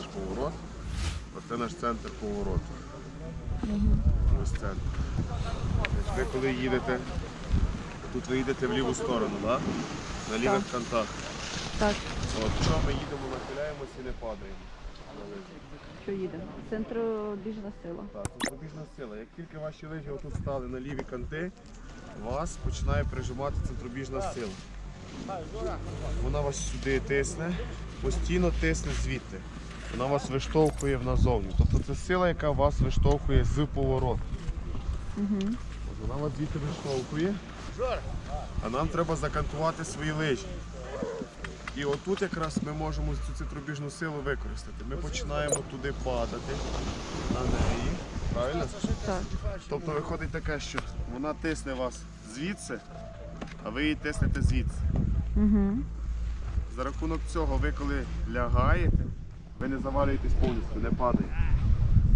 наш поворот, оце наш центр повороту. Ось центр. Значить, Ви коли їдете, тут ви їдете в ліву сторону, да? на лівих кантах. Так, От, якщо ми їдемо, нахиляємося і не падаємо. на лижі. що їдемо? Центробіжна сила. Так, це побіжна сила. Як тільки ваші лижі отут стали на ліві канти, вас починає прижимати центробіжна сила. Вона вас сюди тисне, постійно тисне звідти. Вона вас виштовхує в назовні. Тобто це сила, яка вас виштовхує з повороту. Угу. От Вона вас звідти виштовхує, а нам треба закантувати свої лижі. І отут якраз ми можемо цю центробіжну силу використати. Ми починаємо туди падати на неї. Правильно? Так. Тобто виходить таке, що вона тисне вас звідси, а ви її тиснете звідси. Угу. За рахунок цього, ви коли лягаєте, ви не завалюєтесь повністю, не падаєте.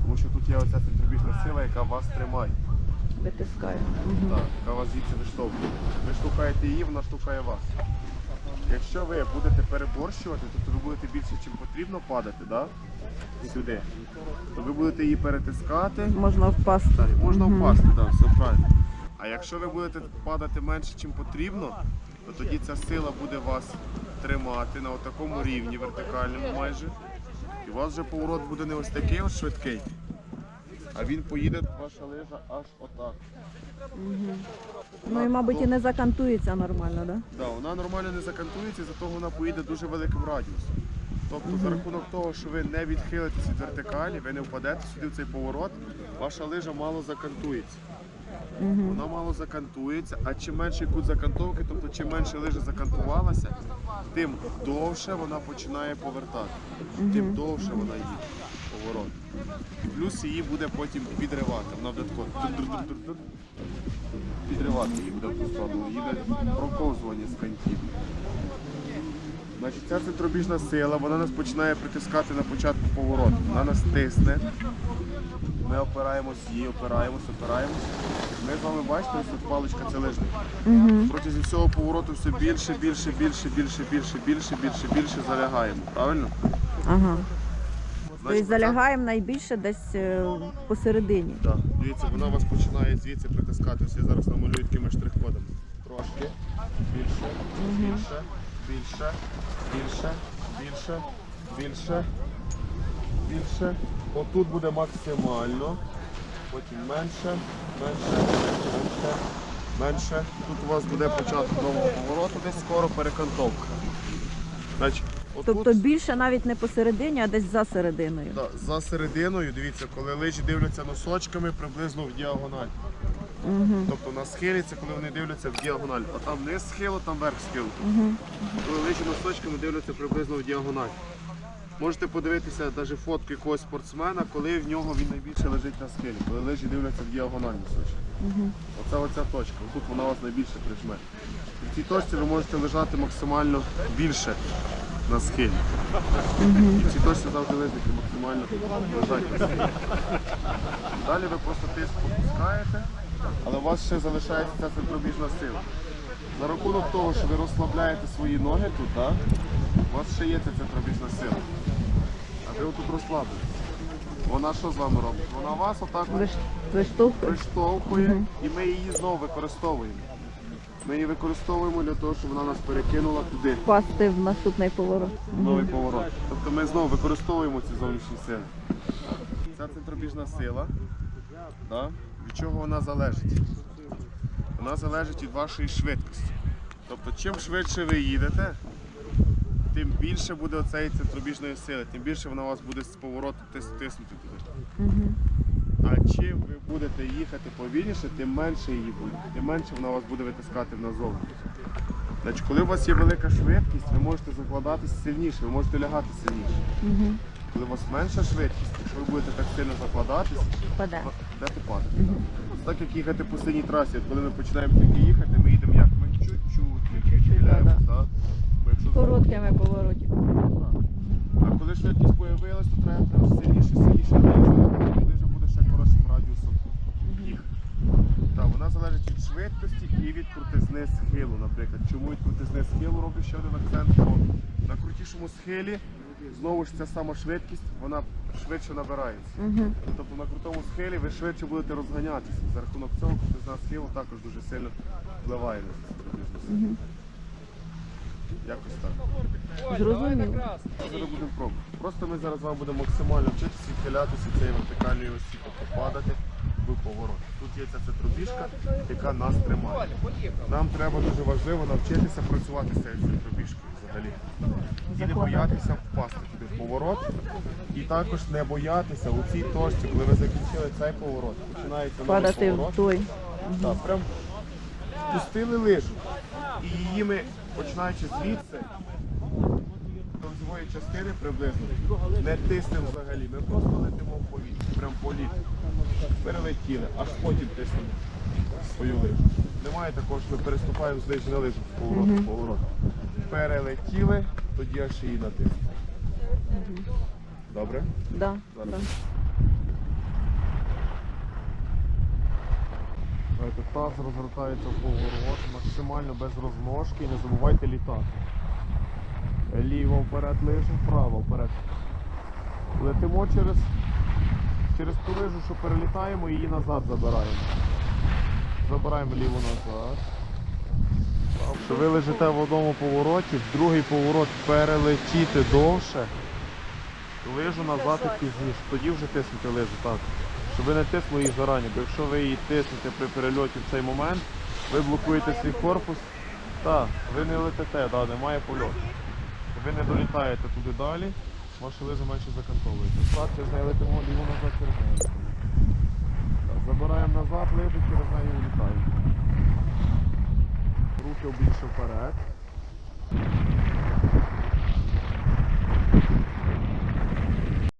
Тому що тут є оця центробіжна сила, яка вас тримає, Витискає. Так, яка вас звідси виштовхує. Ви штовхаєте її, вона штовхає вас. Якщо ви будете переборщувати, тобто ви будете більше, чим потрібно падати, да? сюди, то ви будете її перетискати. Можна впасти. Так, можна впасти, так, все правильно. А якщо ви будете падати менше, ніж потрібно, то тоді ця сила буде вас тримати на такому рівні, вертикальному майже. І у вас вже поворот буде не ось такий от швидкий, а він поїде, ваша лижа аж отак. Ну і, мабуть, і не закантується нормально, так? Да? Да, вона нормально не закантується, зато вона поїде дуже великим радіусом. Тобто за рахунок того, що ви не відхилитесь від вертикалі, ви не впадете сюди в цей поворот, ваша лижа мало закантується. Вона мало закантується, а чим менший кут закантовки, тобто чим менше лижа закантувалася, тим довше вона починає повертати, тим довше вона їде поворот. І плюс її буде потім підривати. Вона буде тако підривати її буде в ту сторону. Їде проковзування з кантів. Значить, ця центробіжна сила, вона нас починає притискати на початку повороту. Вона нас тисне. Ми опираємось, її опираємось, опираємось. Ми з вами бачите, ось тут паличка це лижник. Угу. Протягом всього повороту все більше, більше, більше, більше, більше, більше, більше, більше залягаємо. Правильно? Ага. Тобто залягаємо найбільше десь е, посередині. Так, дивіться, вона вас починає звідси притискати. Ось я зараз намалюю такими штрих-кодами. Трошки. Більше, більше, більше, більше, більше, більше, більше. Отут буде максимально. Потім менше, менше, менше, менше. Тут у вас буде початок нового повороту, десь скоро перекантовка. Значить, отут- Тобто більше навіть не посередині, а десь за серединою. Да, за серединою, дивіться, коли лижі дивляться носочками приблизно в діагональ. Угу. Тобто на схилі це коли вони дивляться в діагональ. А там низ схилу, там верх схилу. Угу. Коли лижі носочками дивляться приблизно в діагональ. Можете подивитися навіть фотку якогось спортсмена, коли в нього він найбільше лежить на схилі, коли лижі дивляться в діагональ носочки. Угу. Оце оця точка. Тут вона вас найбільше прижме. В цій точці ви можете лежати максимально більше на схилі. І в цій точці завжди лежите максимально лежать на схилі. Далі ви просто тиск попускаєте, але у вас ще залишається ця центробіжна сила. За рахунок того, що ви розслабляєте свої ноги тут, так, у вас ще є ця центробіжна сила. Ви отут розслабились. Вона що з вами робить? Вона вас отак от Виштовхує. приштовхує і ми її знову використовуємо. Ми її використовуємо для того, щоб вона нас перекинула туди, Впасти в наступний поворот. в новий поворот. Тобто ми знову використовуємо ці зовнішні сили. Ця центробіжна сила, да, від чого вона залежить? Вона залежить від вашої швидкості. Тобто, чим швидше ви їдете, тим більше буде оцеї центробіжної сили, тим більше вона вас буде з повороту тис- тиснути туди. Угу. А чим ви будете їхати повільніше, тим менше її буде, тим менше вона вас буде витискати назовні. Значить, коли у вас є велика швидкість, ви можете закладатися сильніше, ви можете лягати сильніше. Угу. Коли у вас менша швидкість, якщо ви будете так сильно закладатись, Паде. будете падати. Так як їхати по синій трасі, от коли ми починаємо тільки їхати, ми їдемо як? Ми чуть-чуть, Чуть-чуть, хиляємось, Короткими поворотами. А коли швидкість появилась, то треба прям сильніше, сильніше низати, коли вже буде ще коротшим радіусом їхати. Так, вона залежить від швидкості і від крутизни схилу, наприклад. Чому від крутизни схилу роблю ще один акцент? Бо на крутішому схилі знову ж ця сама швидкість, вона швидше набирається. Угу. Тобто на крутому схилі ви швидше будете розганятися. За рахунок цього крутизна схилу також дуже сильно впливає на це. Угу. Якось так. Зрозуміло. Зараз будемо пробувати. Просто ми зараз вам будемо максимально вчитися відхилятися цієї вертикальної осі, тобто падати в поворот. Тут є ця трубіжка, яка нас тримає. Нам треба дуже важливо навчитися працювати з цією трубіжкою взагалі. І не боятися впасти туди в поворот. І також не боятися у цій точці, коли ви закінчили цей поворот, починається новий Падати в поворот. той. Так, прям пустили лижу. І її ми, починаючи звідси, частини приблизно, не тиснемо взагалі. Ми просто летимо в повітря, прям політ. Перелетіли, аж потім тиснемо свою лижу. Немає такого, що ми переступаємо з лижі на лижу в поворот, в поворот. Перелетіли, тоді аж її натиснемо. Добре? Да. Зараз. Да. Давайте таз розвертається в поворот, максимально без розмножки не забувайте літати. Ліво вперед лижу, вправо вперед. Летимо через, через ту лижу, що перелітаємо, її назад забираємо. Забираємо ліво назад. Якщо ви лежите в одному повороті, в другий поворот перелетіти довше, лижу назад і пізніше. Тоді вже тиснути лижу, так. Щоб ви не тиснули її зарані, бо якщо ви її тиснете при перельоті в цей момент, ви блокуєте свій корпус, так, ви не летите, да, немає польоту. Ви не долітаєте туди далі, ваша лижа менше закантовується. Склад через неї летимо, ліво назад через неї. забираємо назад лижу, через неї улітаємо. Руки більше вперед.